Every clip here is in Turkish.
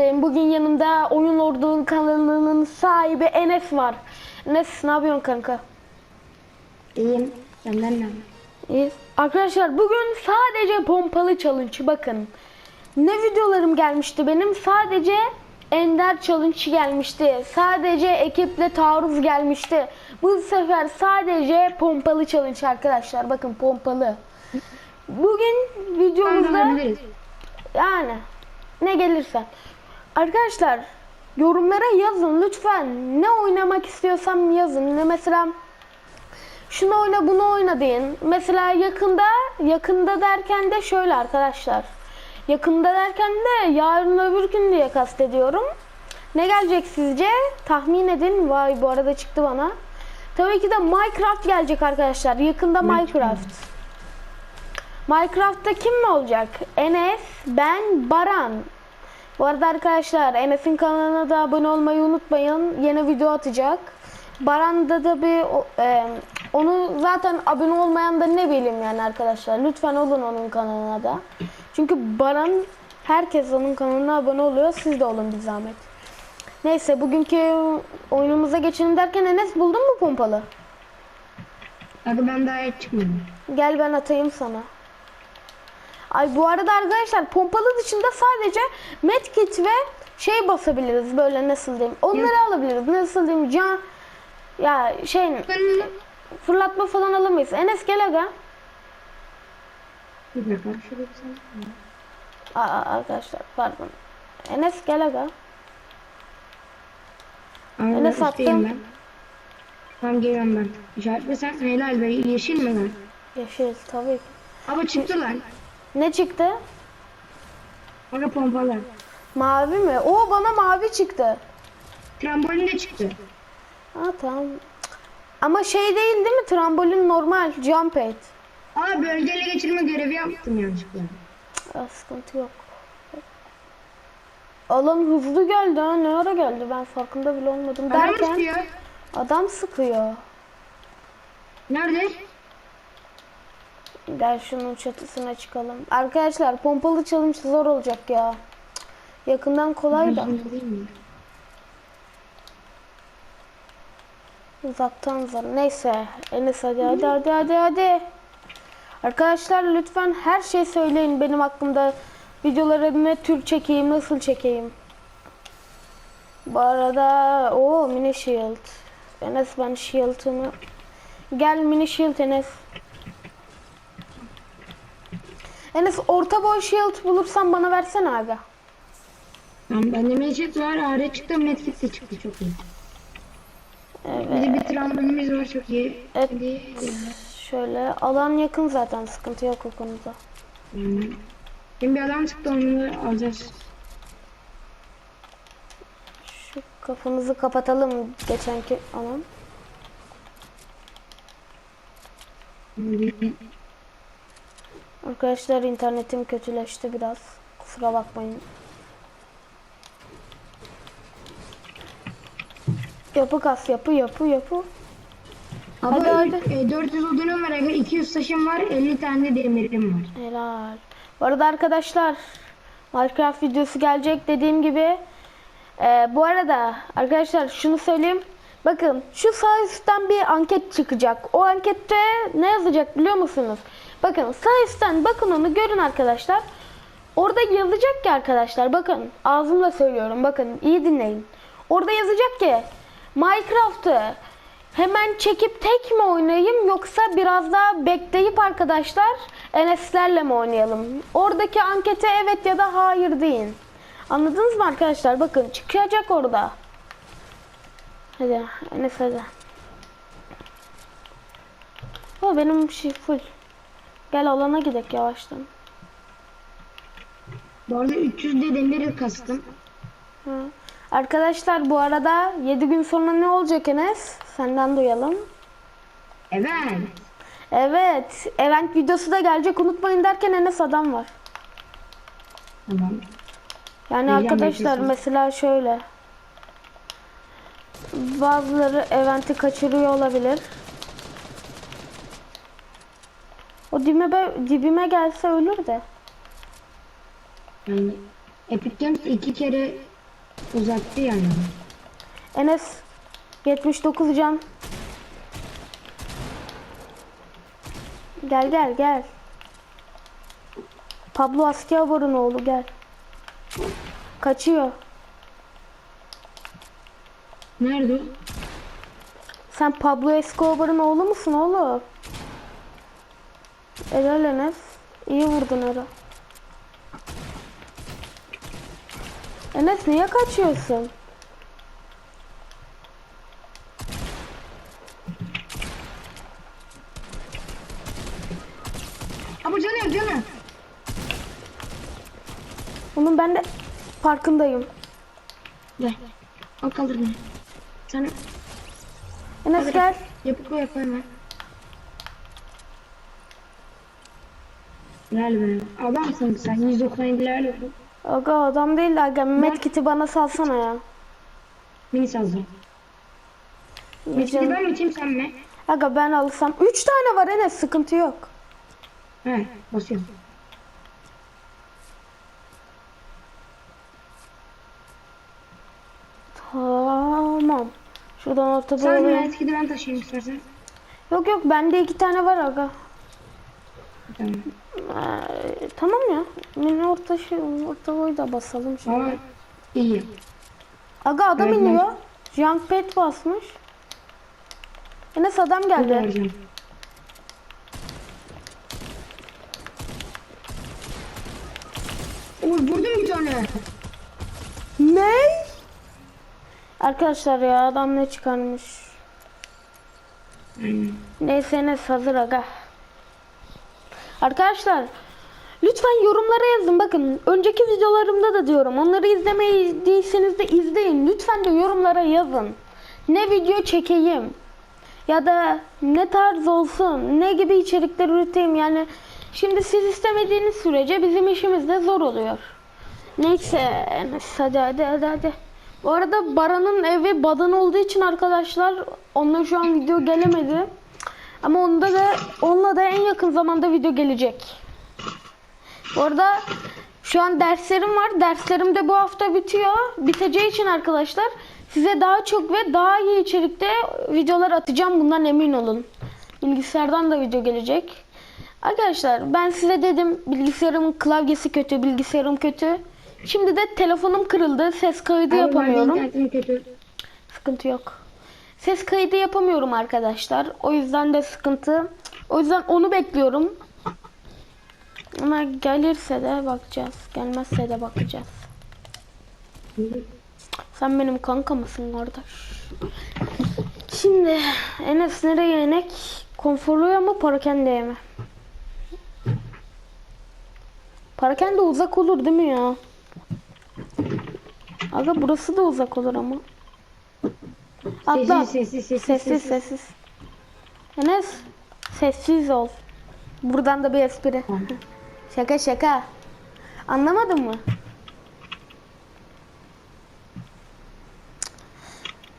karşınızdayım. Bugün yanımda Oyun Ordu kanalının sahibi Enes var. Enes ne yapıyorsun kanka? İyiyim. Senden ne? İyi. Arkadaşlar bugün sadece pompalı challenge bakın. Ne videolarım gelmişti benim sadece Ender challenge gelmişti. Sadece ekiple taarruz gelmişti. Bu sefer sadece pompalı challenge arkadaşlar. Bakın pompalı. Bugün videomuzda yani ne gelirse. Arkadaşlar yorumlara yazın lütfen. Ne oynamak istiyorsam yazın. Ne mesela şunu oyna bunu oyna deyin. Mesela yakında yakında derken de şöyle arkadaşlar. Yakında derken de yarın öbür gün diye kastediyorum. Ne gelecek sizce? Tahmin edin. Vay bu arada çıktı bana. Tabii ki de Minecraft gelecek arkadaşlar. Yakında Minecraft. Minecraft'ta kim mi olacak? Enes, ben, Baran. Bu arada arkadaşlar Enes'in kanalına da abone olmayı unutmayın. Yeni video atacak. Baran'da da bir e, onu zaten abone olmayan da ne bileyim yani arkadaşlar. Lütfen olun onun kanalına da. Çünkü Baran herkes onun kanalına abone oluyor. Siz de olun bir zahmet. Neyse bugünkü oyunumuza geçelim derken Enes buldun mu pompalı? Abi ben daha hiç çıkmadım. Gel ben atayım sana. Ay bu arada arkadaşlar pompalı dışında sadece medkit ve şey basabiliriz böyle nasıl diyeyim. Onları alabiliriz. Nasıl diyeyim can ya şey fırlatma falan alamayız. Enes gel aga. Aa, arkadaşlar pardon. Enes gel aga. Abi Enes attım. ben. Tamam geliyorum ben. İşaretle sen helal be yeşil mi lan? Yeşil tabii ki. Ama çıktı lan. Ne çıktı? Bana pompalar. Mavi mi? Oo bana mavi çıktı. Trambolin de çıktı. Ha tamam. Ama şey değil değil mi? Trambolin normal jump it. Aa bölgeyle geçirme görevi yaptım yanlışlıkla. Aa, sıkıntı yok. Alan hızlı geldi ha. Ne ara geldi? Ben farkında bile olmadım. Adam Derken istiyor. adam sıkıyor. Nerede? Gel şunun çatısına çıkalım. Arkadaşlar pompalı challenge zor olacak ya. Yakından kolay da. Uzaktan zor. Neyse. Enes hadi hadi hadi hadi hadi. Arkadaşlar lütfen her şey söyleyin benim hakkımda. Videoları ne tür çekeyim, nasıl çekeyim. Bu arada o mini shield. Enes ben shield'ını Gel mini shield Enes. Enes orta boy shield bulursan bana versene aga. Tamam bende meşet var. Ağrı çıktı. Medkit de çıktı. Çok iyi. Bir de bir trambolimiz var. Çok iyi. Evet. Hadi. Şöyle alan yakın zaten sıkıntı yok o konuda. Şimdi bir adam çıktı onu alacağız. Şu kafamızı kapatalım geçenki alan. Arkadaşlar internetim kötüleşti biraz. Kusura bakmayın. Yapı kas yapı yapı yapı. Abi Hadi, hadi. e, 400 odunum var. aga, 200 taşım var. 50 tane de demirim var. Helal. Bu arada arkadaşlar Minecraft videosu gelecek dediğim gibi. Ee, bu arada arkadaşlar şunu söyleyeyim. Bakın şu sağ üstten bir anket çıkacak. O ankette ne yazacak biliyor musunuz? Bakın sağ üstten bakın onu görün arkadaşlar. Orada yazacak ki arkadaşlar bakın ağzımla söylüyorum bakın iyi dinleyin. Orada yazacak ki Minecraft'ı hemen çekip tek mi oynayayım yoksa biraz daha bekleyip arkadaşlar Enes'lerle mi oynayalım? Oradaki ankete evet ya da hayır deyin. Anladınız mı arkadaşlar? Bakın çıkacak orada. Hadi Enes hadi. O benim şey full. Gel alana gidelim yavaştan. Bu arada 300 de demir kastım. Hı. Arkadaşlar bu arada 7 gün sonra ne olacak Enes? Senden duyalım. Evet. Evet, event videosu da gelecek unutmayın derken Enes adam var. Tamam. Yani Heyecan arkadaşlar mesela şöyle. Bazıları eventi kaçırıyor olabilir. O dibime, dibime gelse ölür de. Yani Epic Games iki kere Uzattı yani. Enes 79 can. Gel gel gel. Pablo Asquiabar'ın oğlu gel. Kaçıyor. Nerede? Sen Pablo Escobar'ın oğlu musun oğlum? Helal Enes. İyi vurdun Ero. Enes niye kaçıyorsun? Ama canı yok canı. Onun ben de farkındayım. Gel. Al kaldır beni. Sana Enes gel. yapıp koy yapayım ben. Helal be. Adamsın sen. 197'lerle yapın. Aga adam değil de aga medkit'i bana salsana ya. Mini. Yiyeceğim. Şimdi ben mi sen mi? Aga ben alsam 3 tane var Enes sıkıntı yok. He basıyorum. Tamam. Şuradan orta Sen boyu. ben eskidi ben taşıyayım istersen. Yok yok bende iki tane var aga. Tamam. Ee, tamam ya. Mini orta şey, orta boyu da basalım şimdi. Ama iyi. Aga adam Evet, ben- iniyor. Junk pet basmış. Enes adam geldi. Oy vurdum bir tane. Ne? Arkadaşlar ya adam ne çıkarmış. Neyse Enes hazır aga. Arkadaşlar lütfen yorumlara yazın. Bakın önceki videolarımda da diyorum. Onları izlemediyseniz de izleyin. Lütfen de yorumlara yazın. Ne video çekeyim? Ya da ne tarz olsun? Ne gibi içerikler üreteyim? Yani şimdi siz istemediğiniz sürece bizim işimiz de zor oluyor. Neyse hadi hadi hadi hadi. Bu arada Baran'ın evi badan olduğu için arkadaşlar onunla şu an video gelemedi. Ama onda da onunla da en yakın zamanda video gelecek. Bu arada şu an derslerim var. Derslerim de bu hafta bitiyor. Biteceği için arkadaşlar size daha çok ve daha iyi içerikte videolar atacağım. Bundan emin olun. Bilgisayardan da video gelecek. Arkadaşlar ben size dedim bilgisayarımın klavyesi kötü, bilgisayarım kötü. Şimdi de telefonum kırıldı. Ses kaydı Abi, yapamıyorum. Sıkıntı yok. Ses kaydı yapamıyorum arkadaşlar. O yüzden de sıkıntı. O yüzden onu bekliyorum. Ama gelirse de bakacağız. Gelmezse de bakacağız. Sen benim kanka mısın kardeş? Şimdi Enes nereye inek? Konforluya mı Parakendeye mi? Parakende uzak olur değil mi ya? Aga burası da uzak olur ama. Atla. Sessiz sessiz sessiz. Sessiz. Enes sessiz ol. Buradan da bir espri. şaka şaka. Anlamadın mı?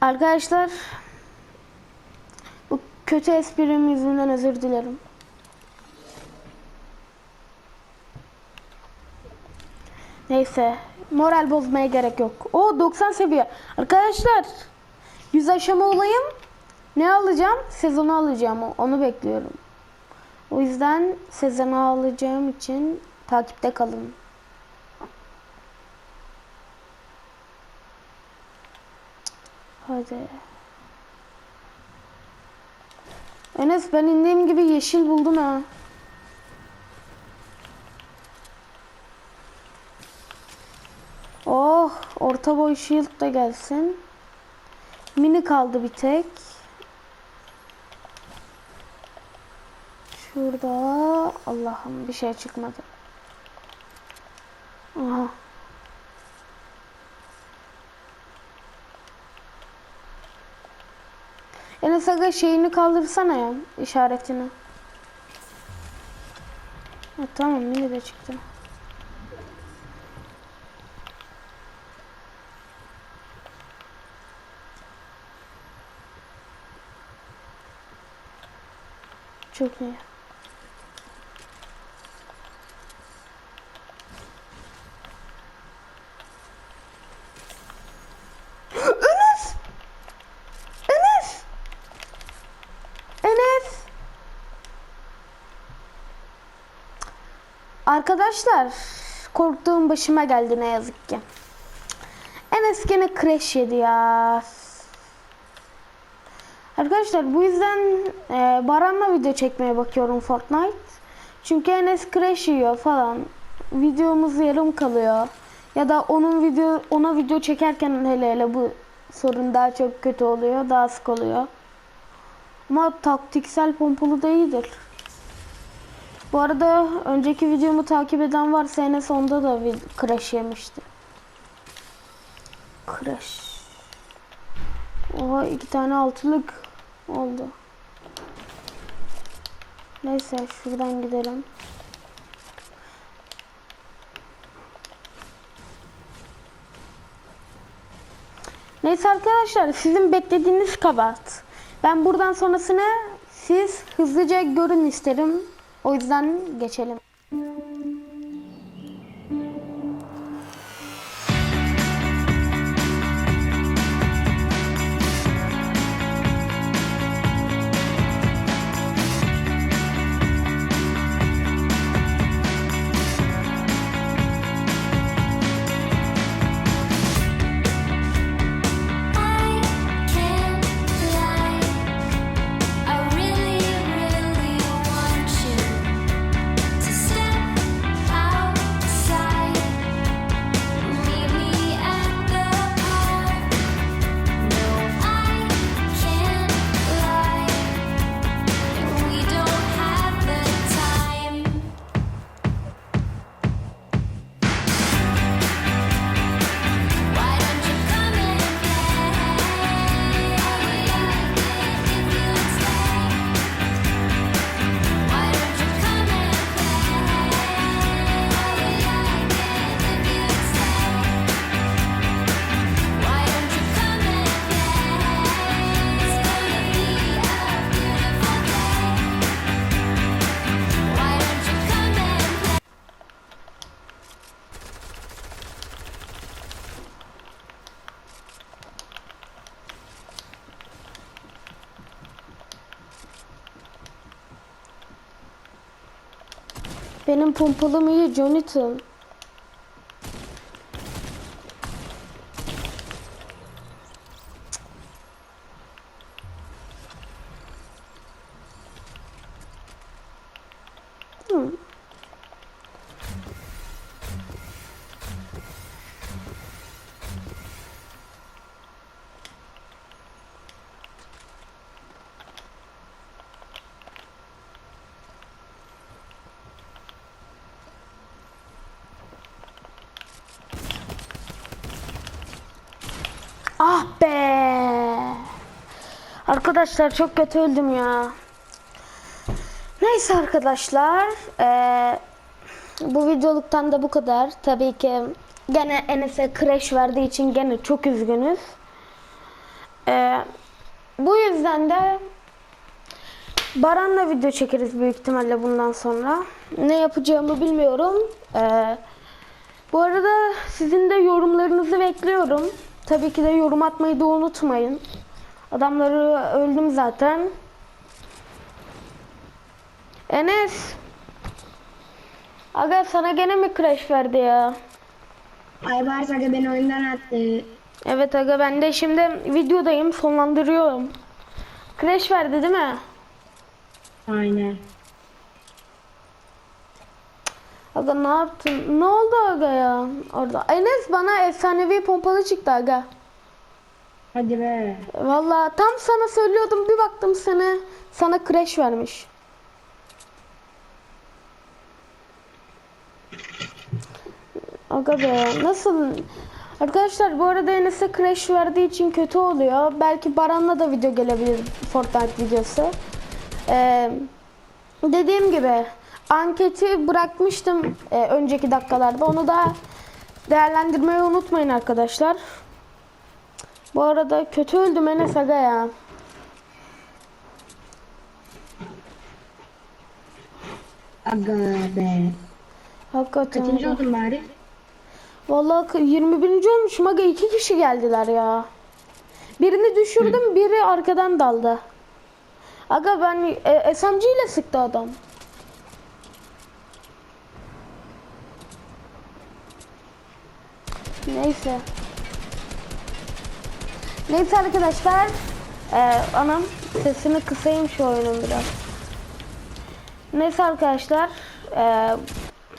Arkadaşlar bu kötü esprim yüzünden özür dilerim. Neyse moral bozmaya gerek yok. O 90 seviye. Arkadaşlar 100 aşama olayım. Ne alacağım? Sezonu alacağım. Onu bekliyorum. O yüzden sezonu alacağım için takipte kalın. Hadi. Enes ben indiğim gibi yeşil buldum ha. Orta boy shield da gelsin. Mini kaldı bir tek. Şurada Allah'ım bir şey çıkmadı. Aha. Enes Aga şeyini kaldırsana ya işaretini. Ha, tamam mini de çıktı. çok iyi. Enes! Enes! Enes! Arkadaşlar korktuğum başıma geldi ne yazık ki. Enes gene crash yedi ya. Arkadaşlar bu yüzden e, Baran'la video çekmeye bakıyorum Fortnite. Çünkü Enes crash yiyor falan. Videomuz yarım kalıyor. Ya da onun video ona video çekerken hele hele bu sorun daha çok kötü oluyor, daha sık oluyor. Ama taktiksel pompalı da iyidir. Bu arada önceki videomu takip eden varsa Enes onda da bir crash yemişti. Crash. Oha iki tane altılık oldu. Neyse şuradan gidelim. Neyse arkadaşlar sizin beklediğiniz kabahat. Ben buradan sonrasını siz hızlıca görün isterim. O yüzden geçelim. Benim pompalım iyi Jonathan. Arkadaşlar çok kötü öldüm ya. Neyse arkadaşlar. eee, bu videoluktan da bu kadar. Tabii ki gene Enes'e crash verdiği için gene çok üzgünüz. Eee, bu yüzden de Baran'la video çekeriz büyük ihtimalle bundan sonra. Ne yapacağımı bilmiyorum. Eee bu arada sizin de yorumlarınızı bekliyorum. Tabii ki de yorum atmayı da unutmayın. Adamları öldüm zaten. Enes. Aga sana gene mi crash verdi ya? Aybars Aga beni oyundan attı. Evet aga ben de şimdi videodayım sonlandırıyorum. Crash verdi değil mi? Aynen. Aga ne yaptın? Ne oldu aga ya? Orada. Enes bana efsanevi pompalı çıktı aga. Hadi be. Vallahi tam sana söylüyordum bir baktım sana sana crash vermiş. Aga be nasıl? Arkadaşlar bu arada Enes'e crash verdiği için kötü oluyor. Belki Baran'la da video gelebilir Fortnite videosu. Ee, dediğim gibi anketi bırakmıştım e, önceki dakikalarda. Onu da değerlendirmeyi unutmayın arkadaşlar. Bu arada kötü öldüm Enes Aga ya. Aga be. Hakikaten. Kaçıncı aga. oldun bari? Vallahi 21. olmuşum aga iki kişi geldiler ya. Birini düşürdüm Hı. biri arkadan daldı. Aga ben e, SMG ile sıktı adam. Neyse. Neyse arkadaşlar. Ee, anam sesini kısayım şu oyunun biraz. Neyse arkadaşlar. ee,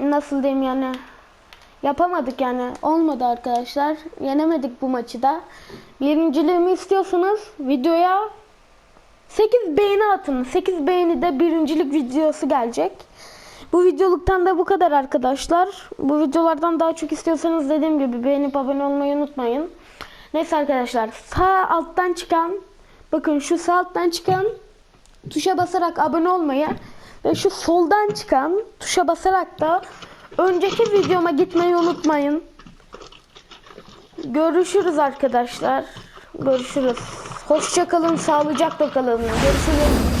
nasıl diyeyim yani. Yapamadık yani. Olmadı arkadaşlar. Yenemedik bu maçı da. Birinciliğimi istiyorsanız videoya 8 beğeni atın. 8 beğeni de birincilik videosu gelecek. Bu videoluktan da bu kadar arkadaşlar. Bu videolardan daha çok istiyorsanız dediğim gibi beğenip abone olmayı unutmayın. Neyse arkadaşlar sağ alttan çıkan bakın şu sağ alttan çıkan tuşa basarak abone olmayı ve şu soldan çıkan tuşa basarak da önceki videoma gitmeyi unutmayın. Görüşürüz arkadaşlar. Görüşürüz. Hoşça kalın, sağlıcakla kalın. Görüşürüz.